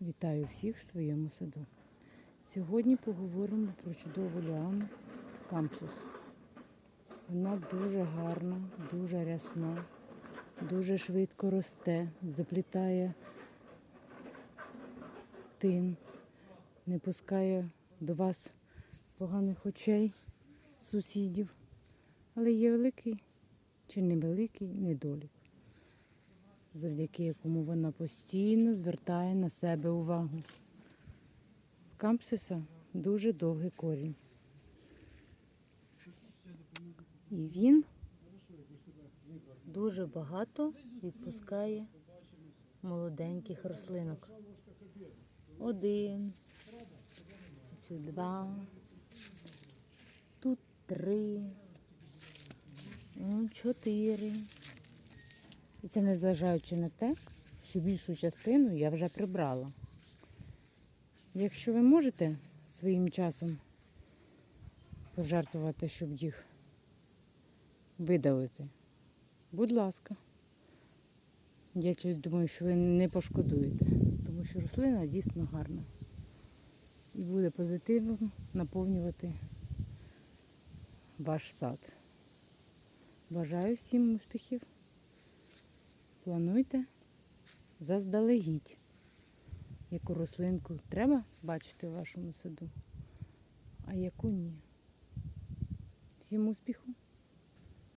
Вітаю всіх в своєму саду. Сьогодні поговоримо про чудову ліану кампсис. Вона дуже гарна, дуже рясна, дуже швидко росте, заплітає тин, не пускає до вас поганих очей сусідів. Але є великий чи невеликий недолік завдяки якому вона постійно звертає на себе увагу. В кампсиса дуже довгий корінь. І він дуже багато відпускає молоденьких рослинок. Один, сюди два, тут три, ну, чотири. І це незважаючи на те, що більшу частину я вже прибрала. Якщо ви можете своїм часом пожертвувати, щоб їх видалити, будь ласка. Я щось думаю, що ви не пошкодуєте, тому що рослина дійсно гарна. І буде позитивом наповнювати ваш сад. Бажаю всім успіхів. Плануйте заздалегідь, яку рослинку треба бачити в вашому саду, а яку ні. Всім успіху!